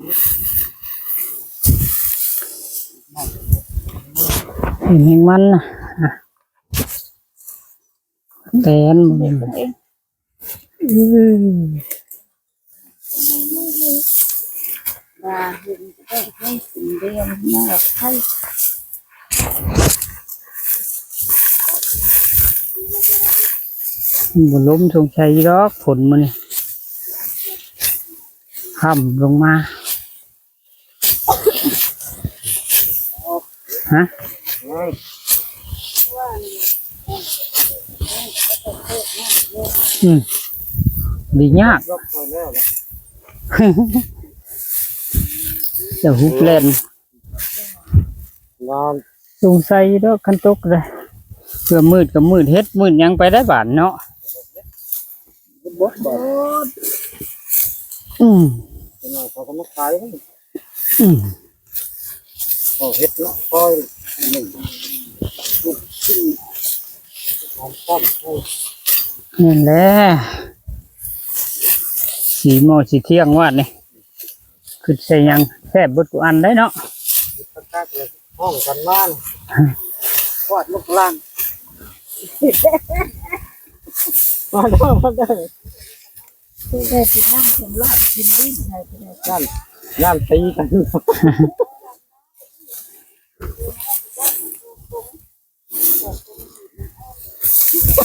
เห็นมันนะอะแตนหมดเลยเองอื้อว่าเห็นได้ให้สิ่งเดียวน่าให้บล้มสงชัยดอกฝนมันห่ำลงมา ฮะอืมดียากยกไปแล้วนะจะฮุบเล่นงานสงสัยดอกคันตกเลยเพื่อมืดกับมืดเฮ็ดมืดหยังไปได้บานเนาะบดบ่อืมเป็นไงเขาก็มาขายให้อืม เขาเฮ็ดเนาะคอยหนึ่งลูกชิ้นหอมป้อมให้นั่นแหละสีโมอสีเที่ยงวาดนี่คือใส่หยังแทบเบดกูอันได้เนาะตักตักเลยห้องกันบ้านวาดลูกล่างมาได้มาได้ได้กินน้ำเข็มรอดกินดิ้นใช่ไปได้ ย่านย่านตีกัน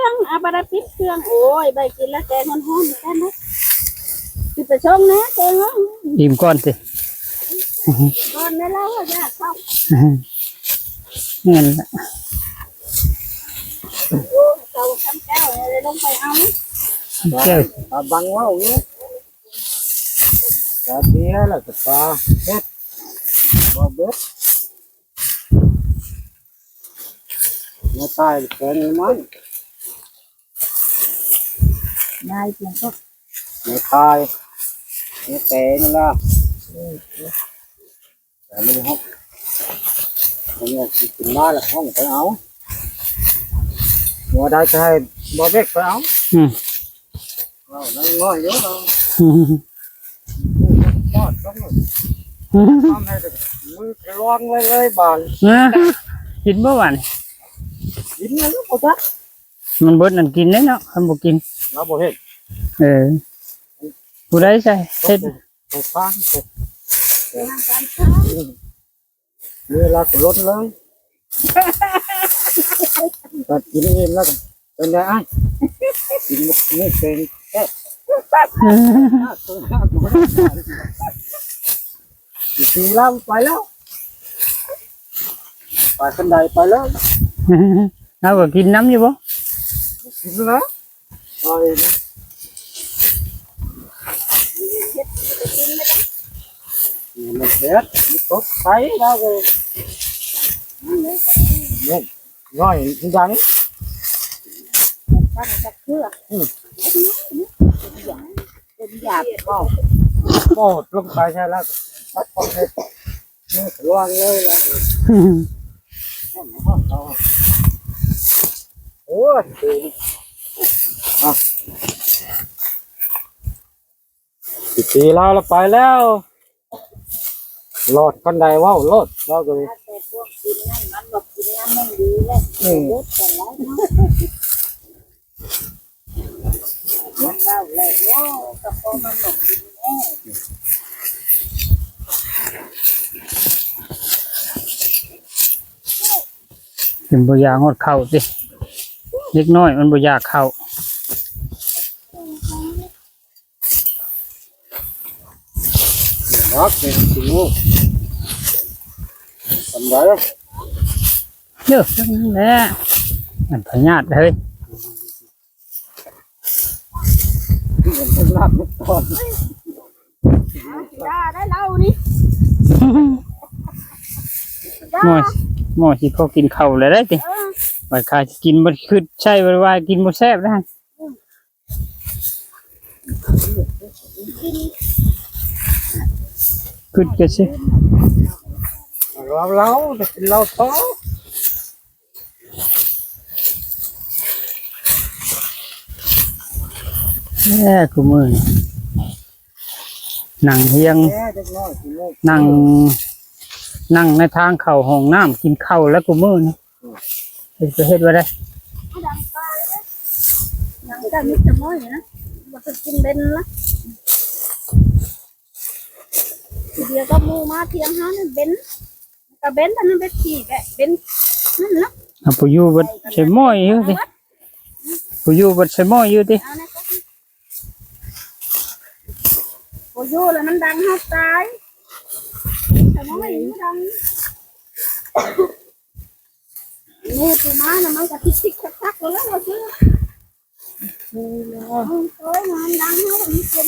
วานลงน้ำมันโตนะมาแม่กะตีนะเอาแกงมาไหมยาอยาปิดเครื่องอาบาดปิดเครื่องโอ้ยใบกินแล้วแกงมันหอมแค่นั้นปิดไปช่องนะแกงเนาะอิ่มก่อนสิก่อนได้แล้วอยากเข้านั่นแหละเจ้าทำแก้วเลยลงไปเอาแก้วตาบังว่าวเนี่ยตาเตี้ยแล้วก็ตาเฮ็ดบ่เบ็ดมาตายแกงมัน นายเพียงก็มาตายมาแตงละแต่ไม่ได้ห้องผมอยากกินมาแล้วห้องไปเอาหัวได้ใช่บ่เบ็ดไปเอาอืมเอานั่งง้อยเยอะเราอืมทอดต้องทำให้มือร้องเลยเลยบานกินเมื่อวานกินแล้วก็ทักมันเบิดนั่นกินได้เนาะคันบ่กิน เราบ่เห็นเออผู้ใดใส่เฮ็ดไปฟังไปทางการค้าเวลาก็ลดเลยตัดกินเองแล้วกันเป็นไงอ้ายกินมุกนี่เป็นแค่สีแล้วไปแล้ว ไปขันใดไปแล้วเอาก็กินน้ำอยู่บ่กินแล้ว ไปมันเผ็ดมันตกใส่แล้วก็เนี่ยง่ อยยังตั้งจะเราบก็โปดลงไปใช่แล้วตัดพอให้นี่ร่วงเลยแล้วเราไปแล้วหลอดกันใดว่าวโลดเราก็เลยแต่พวกกินนั่นมันบอกกินนั่นไม่ดีเลยลดกันแล้วเนาะมันเล่าเลยโอ้กระเพาะมันบอกกินแน่เป็นบ่อยากฮอดเข้าติเล็กน้อยมันบ่อยากเข้า รักเป็นสิงูทำไรเด้อจังนั้นแหละมันพยาธิเฮ้ยที่ผมเป็นลาบมุกตอนด่าได้เล่านี่ด่าหมอหมอสิพอกินข้าวแล้วได้ติเออว่าข้าสิกินบ่คือใช่ว่าว่ากินบ่แซ่บได้ คือจะสิเราเราจะกินเราท้อแย่กูมือนี่นั่งเฮียงแค่เด็กน้อยกินลูกนั่ง นั่งในทางเข้าห้องน้ำกินข้าวแล้วกูมือนี่เฮ็ดก็เฮ็ดว่าได้ดังตายเลยดังกันมิจะม้อยนะว่าจะกินเบนละที เดียวก็มูมาเทียงหานั่นเบนก็เบนแต่นั่นเบนขี่แกเบนนั่นละเอาผู้อยู่บ่ใช่ม้อยอยู่ติผู้อยู่บ่ใช่ม้อยอยู่ติเอานะก็โอ้ยแล้วมันดังฮักตายแต่ว่าไม่ดังนี่ตัวมานะมันก็ทิกทิกทักทักแล้วเราซื้อเฮ้ยมันดังเนาะมันเป็น